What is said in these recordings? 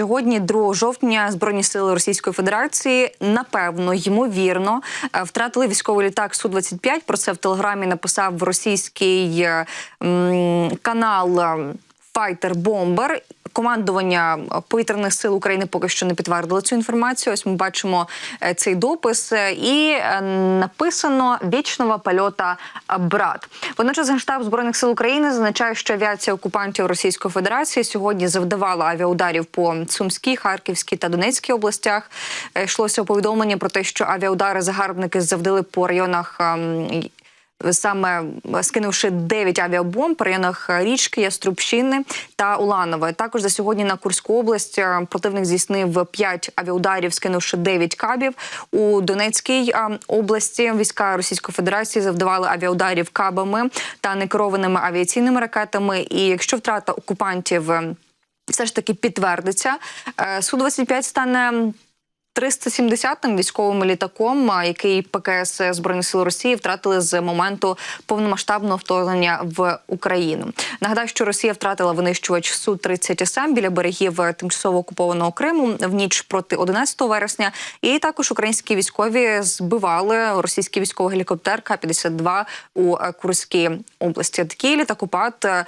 сьогодні, 2 жовтня, збройні сили Російської Федерації напевно ймовірно е, втратили військовий літак су 25 Про це в телеграмі написав російський е, м, канал. Файтер Бомбер. Командування повітряних сил України поки що не підтвердило цю інформацію. Ось ми бачимо е, цей допис, е, і е, написано вічного польота брат. Водночас генштаб збройних сил України зазначає, що авіація окупантів Російської Федерації сьогодні завдавала авіаударів по Сумській, Харківській та Донецькій областях. Йшлося повідомлення про те, що авіаудари загарбники завдали по районах. Саме скинувши 9 авіабомб по районах річки, Яструбщини та Уланове. Також за сьогодні на Курську область е, противник здійснив 5 авіаударів, скинувши 9 кабів. У Донецькій е, області війська Російської Федерації завдавали авіаударів кабами та некерованими авіаційними ракетами. І якщо втрата окупантів е, все ж таки підтвердиться, су 25 стане. 370-м військовим літаком, який ПКС збройних сил Росії втратили з моменту повномасштабного вторгнення в Україну. Нагадаю, що Росія втратила винищувач су 30 СМ біля берегів е, тимчасово окупованого Криму в ніч проти 11 вересня. І також українські військові збивали російський військовий гелікоптер К-52 у е, Курській області. Такий літакопад е,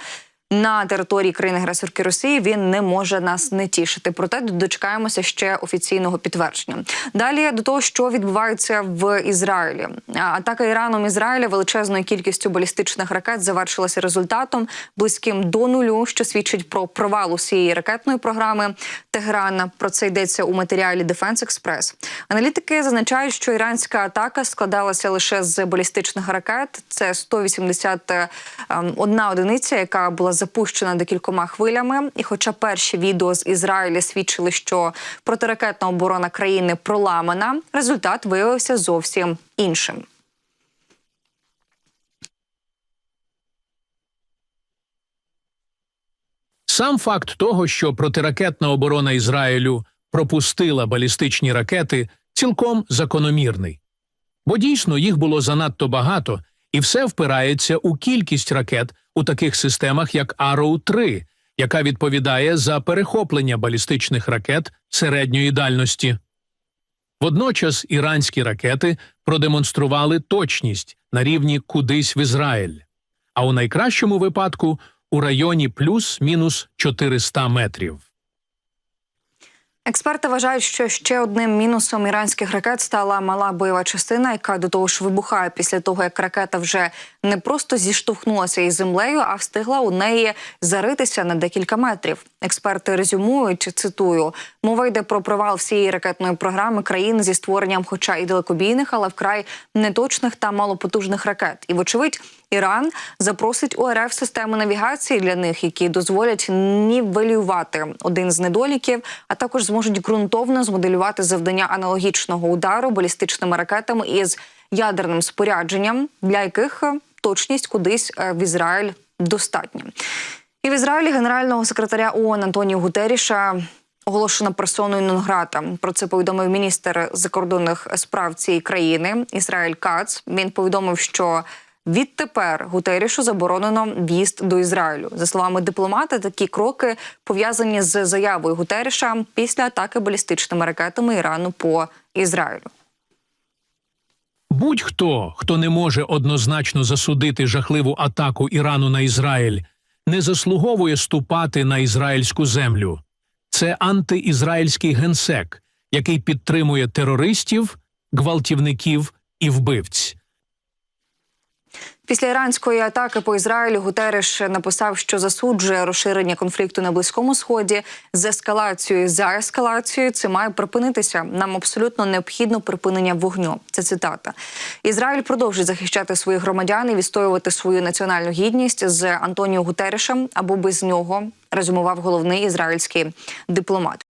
на території країни-агресорки Росії він не може нас не тішити. Проте дочекаємося ще офіційного підтвердження. Далі до того, що відбувається в Ізраїлі. Атака Іраном Ізраїля величезною кількістю балістичних ракет завершилася результатом близьким до нулю, що свідчить про провал усієї ракетної програми Тегерана. Про це йдеться у матеріалі Defense Express. Аналітики зазначають, що іранська атака складалася лише з балістичних ракет. Це 181 одиниця, яка була запущена декількома хвилями. І, хоча перші відео з Ізраїля свідчили, що протиракетна оборона країни проламана, результат виявився зовсім іншим. Сам факт того, що протиракетна оборона Ізраїлю пропустила балістичні ракети, цілком закономірний. Бо дійсно їх було занадто багато, і все впирається у кількість ракет у таких системах, як Arrow-3, яка відповідає за перехоплення балістичних ракет середньої дальності. Водночас іранські ракети продемонстрували точність на рівні кудись в Ізраїль, а у найкращому випадку у районі плюс-мінус 400 метрів. Експерти вважають, що ще одним мінусом іранських ракет стала мала бойова частина, яка до того ж вибухає після того, як ракета вже не просто зіштовхнулася із землею, а встигла у неї заритися на декілька метрів. Експерти резюмують, цитую, мова йде про провал всієї ракетної програми країн зі створенням, хоча і далекобійних, але вкрай неточних та малопотужних ракет. І вочевидь, Іран запросить у РФ системи навігації для них, які дозволять нівелювати один з недоліків, а також зможуть ґрунтовно змоделювати завдання аналогічного удару балістичними ракетами із ядерним спорядженням, для яких е, точність кудись е, в Ізраїль достатня. І в Ізраїлі генерального секретаря ООН Антоніо Гутеріша оголошено персоною нон-грата. Про це повідомив міністр закордонних справ цієї країни Ізраїль Кац. Він повідомив, що Відтепер Гутерішу заборонено в'їзд до Ізраїлю. За словами дипломата, такі кроки пов'язані з заявою Гутеріша після атаки балістичними ракетами Ірану по Ізраїлю. Будь-хто, хто не може однозначно засудити жахливу атаку Ірану на Ізраїль, не заслуговує ступати на ізраїльську землю. Це антиізраїльський генсек, який підтримує терористів, гвалтівників і вбивць. Після іранської атаки по Ізраїлю Гутереш написав, що засуджує розширення конфлікту на близькому сході з ескалацією за ескалацією. Це має припинитися. Нам абсолютно необхідно припинення вогню. Це цитата. Ізраїль продовжить захищати своїх громадян і відстоювати свою національну гідність з Антоніо Гутерешем або без нього. Резюмував головний ізраїльський дипломат.